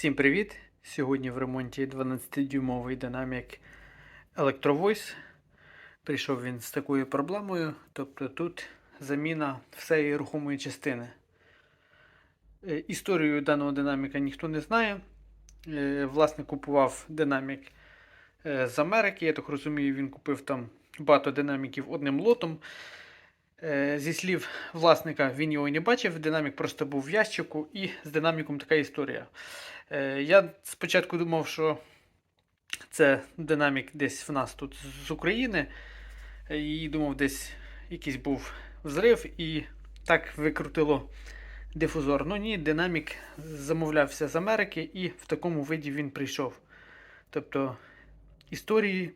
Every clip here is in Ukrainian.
Всім привіт! Сьогодні в ремонті 12-дюймовий динамік Electrovoice. Прийшов він з такою проблемою, тобто тут заміна всієї рухомої частини. Е, Історію даного динаміка ніхто не знає. Е, Власник купував динамік е, з Америки. Я так розумію, він купив там багато динаміків одним лотом. Е, Зі слів власника, він його і не бачив, динамік просто був в ящику, і з динаміком така історія. Е, Я спочатку думав, що це динамік десь в нас тут з України, і думав, десь якийсь був взрив, і так викрутило дифузор. Ну ні, динамік замовлявся з Америки, і в такому виді він прийшов. Тобто історії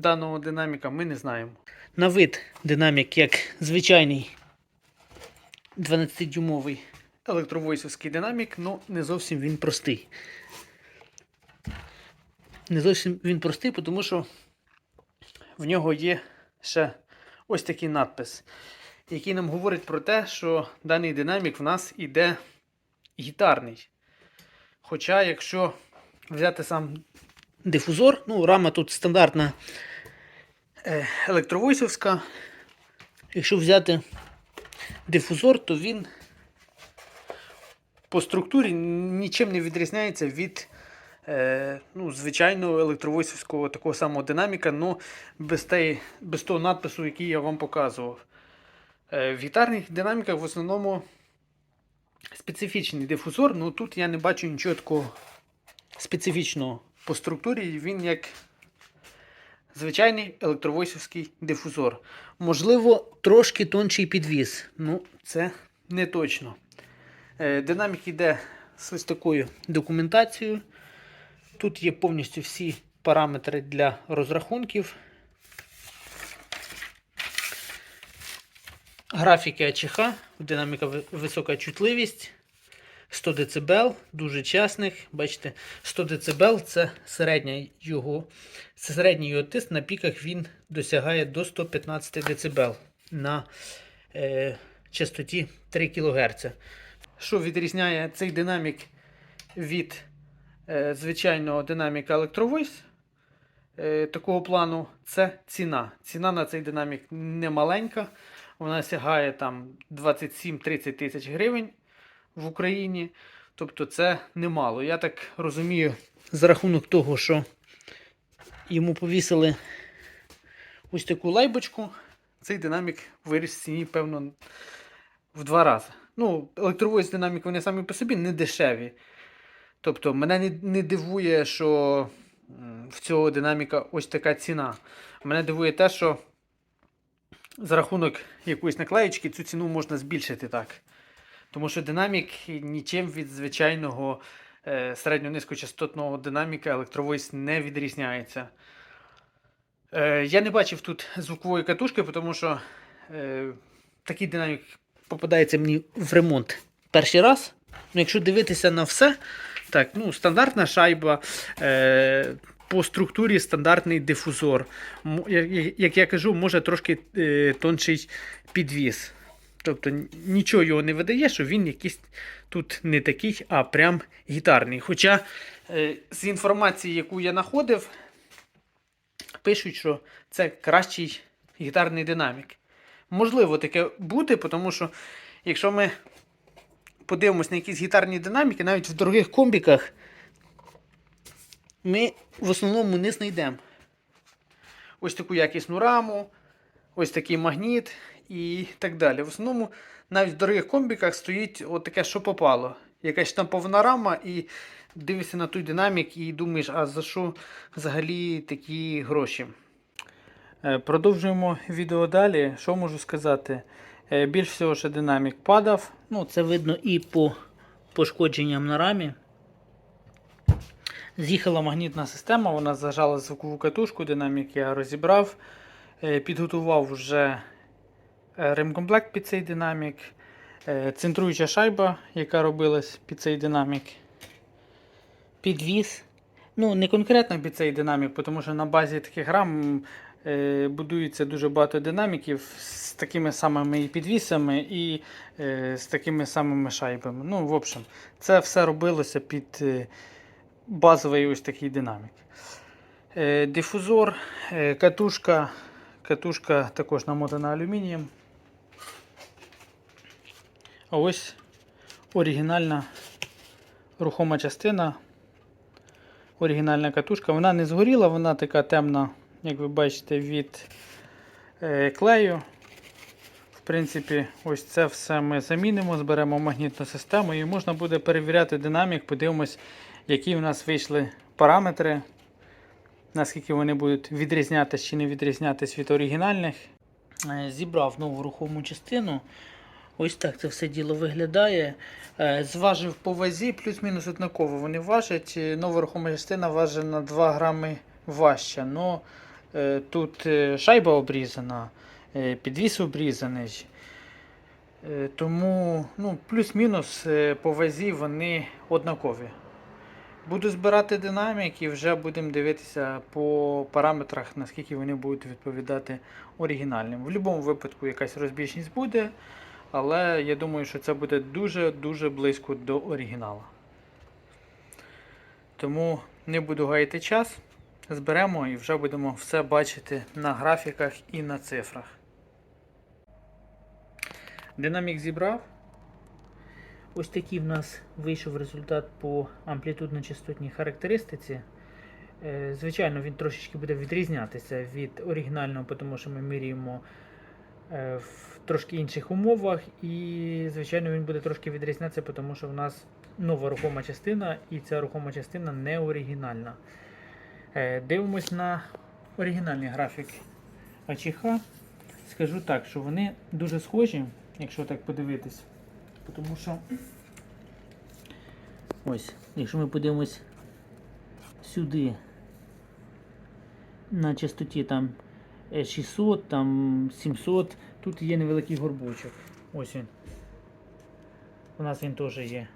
даного динаміка ми не знаємо. На вид динамік як звичайний 12-дюймовий електровойсовський динамік, ну не зовсім він простий. Не зовсім він простий, тому що в нього є ще ось такий надпис, який нам говорить про те, що даний динамік в нас іде гітарний. Хоча, якщо взяти сам дифузор, ну, рама тут стандартна е, електровойсовська. Якщо взяти дифузор, то він по структурі нічим не відрізняється від е, ну, звичайного електровойсовського такого самого динаміка, але без, тієї- без того надпису, який я вам показував. Е, в гітарних динаміках в основному специфічний дифузор, ну тут я не бачу нічого такого специфічного по структурі. Він як звичайний електровойсовський дифузор. Можливо, трошки тонший підвіз. Ну, це не точно. Е, Динамік йде з ось такою документацією. Тут є повністю всі параметри для розрахунків. Графіки АЧХ, динаміка висока чутливість. 100 дБ, дуже чесних. Бачите, 100 дБ це середня його, це середній його тиск. На піках він досягає до 115 дБ на е, частоті 3 кГц. Що відрізняє цей динамік від е, звичайного динаміка Electrovoice е, такого плану, це ціна. Ціна на цей динамік не маленька. Вона сягає там 27-30 тисяч гривень в Україні. Тобто це немало. Я так розумію, за рахунок того, що йому повісили ось таку лайбочку, цей динамік виріс в ціні, певно, в два рази. Ну, електровойс динамік вони самі по собі не дешеві. Тобто, мене не, не дивує, що в цього динаміка ось така ціна. Мене дивує те, що за рахунок якоїсь наклеєчки цю ціну можна збільшити так. Тому що динамік нічим від звичайного е, середньонизькочастотного динаміка електровойс не відрізняється. Е, я не бачив тут звукової катушки, тому що е, такий динамік попадається мені в ремонт перший раз. Ну, якщо дивитися на все, так, ну, стандартна шайба. Е, по структурі стандартний дифузор. Як, я кажу, може трошки тонший підвіз. Тобто нічого його не видає, що він якийсь тут не такий, а прям гітарний. Хоча е, з інформації, яку я знаходив, пишуть, що це кращий гітарний динамік. Можливо таке бути, тому що якщо ми подивимось на якісь гітарні динаміки, навіть в дорогих комбіках, ми в основному не знайдемо ось таку якісну раму, ось такий магніт і так далі. В основному навіть в дорогих комбіках стоїть от таке, що попало. Якась штампована рама, і дивишся на той динамік і думаєш, а за що взагалі такі гроші? Е, Продовжуємо відео далі. Що можу сказати? Е, Більш всього, що динамік падав. Ну, це видно і по пошкодженням на рамі. З'їхала магнітна система, вона зажала звукову катушку, динамік я розібрав, Е, підготував вже ремкомплект під цей динамік, е, центруюча шайба, яка робилась під цей динамік. Підвіз. Ну, не конкретно під цей динамік, тому що на базі таких рам е, будується дуже багато динаміків з такими самими і підвісами, і е, з такими самими шайбами. Ну, в общем, це все робилося під е, базовий ось такий динамік. Е, Дифузор, е, катушка. Катушка також намотана алюмінієм. А ось оригінальна рухома частина. Оригінальна катушка. Вона не згоріла, вона така темна, як ви бачите, від е, клею. В принципі, ось це все ми замінимо, зберемо магнітну систему і можна буде перевіряти динамік, подивимось, які в нас вийшли параметри, наскільки вони будуть відрізнятися чи не відрізнятися від оригінальних. Е, Зібрав нову рухому частину. Ось так це все діло виглядає. Е, Зважив по вазі, плюс-мінус однаково. Вони важать. Е, Нова рухома частина важить на 2 грами важча. Но е, тут шайба обрізана, підвіс обрізаний. Тому ну, плюс-мінус по вазі вони однакові. Буду збирати динамік і вже будемо дивитися по параметрах, наскільки вони будуть відповідати оригінальним. В будь-якому випадку якась розбіжність буде, але я думаю, що це буде дуже-дуже близько до оригіналу. Тому не буду гаяти час, зберемо і вже будемо все бачити на графіках і на цифрах. Динамік зібрав. Ось такий в нас вийшов результат по амплітудно-частотній характеристиці. Е, Звичайно, він трошечки буде відрізнятися від оригінального, тому що ми міряємо в трошки інших умовах. І, звичайно, він буде трошки відрізнятися, тому що в нас нова рухома частина, і ця рухома частина не оригінальна. Е, Дивимось на оригінальний графік АЧХ. Скажу так, що вони дуже схожі, якщо так подивитись. Тому що ось, якщо ми подивимось сюди на частоті там е, 600, там 700, тут є невеликий горбочок. Ось він. У нас він теж є.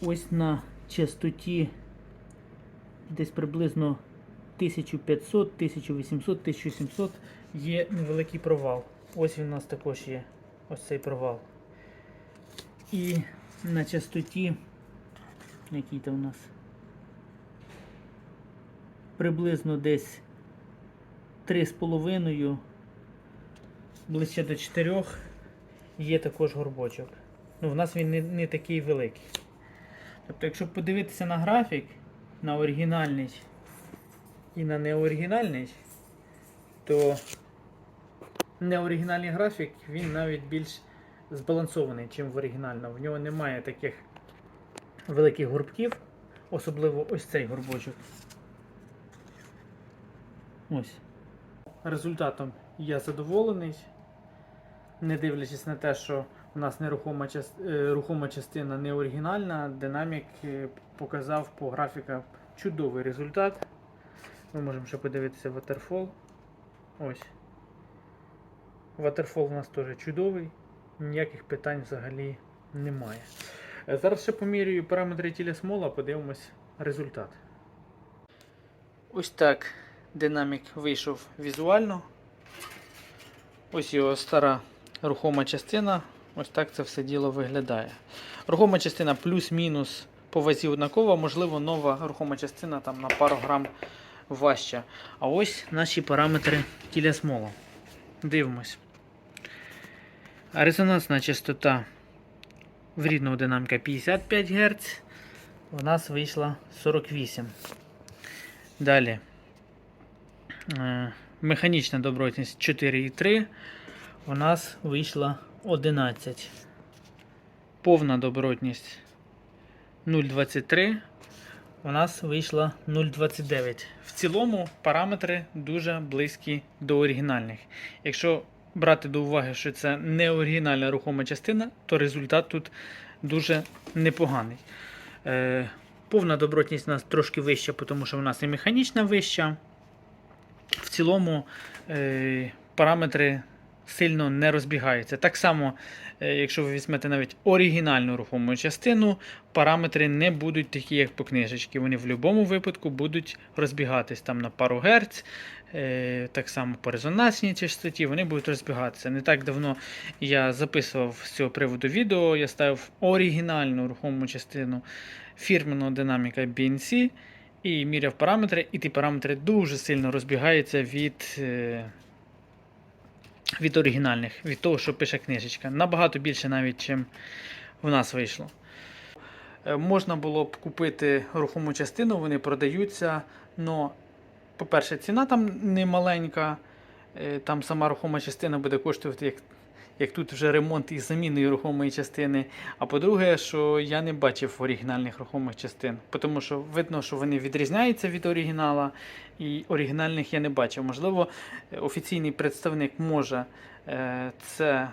Ось на частоті десь приблизно 1500, 1800, 1700 є невеликий провал. Ось він у нас також є. Ось цей провал. І на частоті, який там у нас приблизно десь 3,5, ближче до 4 є також горбочок. Ну, в нас він не, не такий великий. Тобто, якщо подивитися на графік, на оригінальний і на неоригінальний, то неоригінальний графік він навіть більш збалансований, ніж в оригінальному. В нього немає таких великих горбків, особливо ось цей горбочок. Ось. Результатом я задоволений. Не дивлячись на те, що у нас нерухома е, рухома частина не оригінальна, динамік е, показав по графіках чудовий результат. Ми можемо ще подивитися Waterfall. Ось. Waterfall у нас теж чудовий, ніяких питань взагалі немає. Е, Зараз ще помірюю параметри тіля смола, подивимось результат. Ось так динамік вийшов візуально. Ось його стара рухома частина. Ось так це все діло виглядає. Рухома частина плюс-мінус по вазі однакова, можливо, нова рухома частина там на пару грам важча. А ось наші параметри тіля смола. Дивимось. Резонансна частота в рідного динаміка 55 Гц. У нас вийшла 48. Далі. Е, Механічна добротність 4,3. У нас вийшла 11. Повна добротність 0,23. У нас вийшла 0,29. В цілому параметри дуже близькі до оригінальних. Якщо брати до уваги, що це не оригінальна рухома частина, то результат тут дуже непоганий. Е, повна добротність у нас трошки вища, тому що у нас і механічна вища. Цілому е, параметри сильно не розбігаються. Так само, е, якщо ви візьмете навіть оригінальну рухому частину, параметри не будуть такі, як по книжечці. Вони в будь-якому випадку будуть розбігатись там на пару герц, е, так само по резонансній частоті, вони будуть розбігатися. Не так давно я записував з цього приводу відео, я ставив оригінальну рухому частину фірменного динаміка BNC і міряв параметри, і ті параметри дуже сильно розбігаються від. е, від оригінальних, від того, що пише книжечка. Набагато більше навіть, чим в нас вийшло. Е, Можна було б купити рухому частину, вони продаються. Но, по-перше, ціна там не маленька. Е, Там сама рухома частина буде коштувати, як, як тут вже ремонт із заміною рухомої частини. А по-друге, що я не бачив оригінальних рухомих частин, тому що видно, що вони відрізняються від оригінала, і оригінальних я не бачив. Можливо, офіційний представник може е, це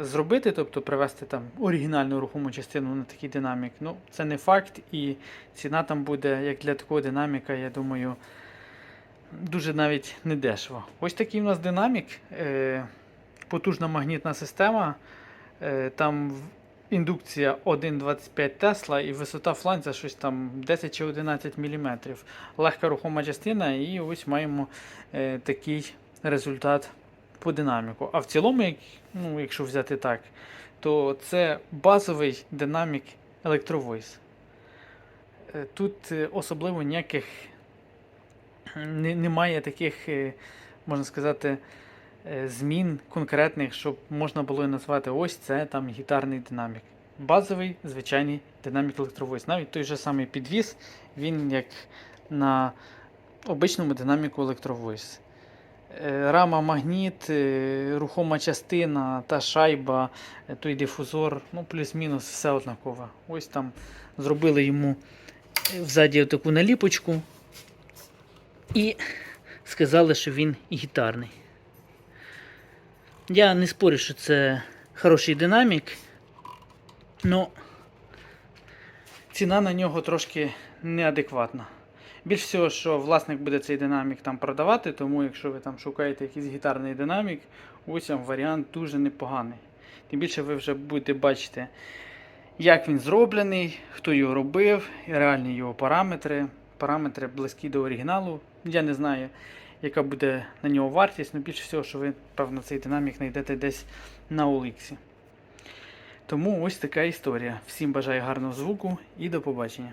зробити, тобто привести там оригінальну рухому частину на такий динамік. Ну, це не факт, і ціна там буде, як для такого динаміка, я думаю, дуже навіть не дешево. Ось такий у нас динамік, е, потужна магнітна система. Е, там індукція 1,25 Тесла і висота фланця щось там 10 чи 11 мм. Легка рухома частина, і ось маємо е, такий результат по динаміку. А в цілому, ну, якщо взяти так, то це базовий динамік електровойс. Е, Тут особливо ніяких немає таких, можна сказати, змін конкретних, щоб можна було назвати ось це там гітарний динамік. Базовий звичайний динамік електровойс. Навіть той же самий підвіс, він як на обичному динаміку електровойс. Е, Рама магніт, е, рухома частина, та шайба, е, той дифузор, ну плюс-мінус все однакове. Ось там зробили йому е, взаді таку наліпочку і сказали, що він гітарний. Я не спорю, що це хороший динамік, але ціна на нього трошки неадекватна. Більш всього, що власник буде цей динамік там продавати, тому якщо ви там шукаєте якийсь гітарний динамік, ось вам варіант дуже непоганий. Тим більше ви вже будете бачити, як він зроблений, хто його робив, реальні його параметри. Параметри близькі до оригіналу. Я не знаю, яка буде на нього вартість, але більше всього, що ви, певно, цей динамік знайдете десь на Оликсі. Тому ось така історія. Всім бажаю гарного звуку і до побачення.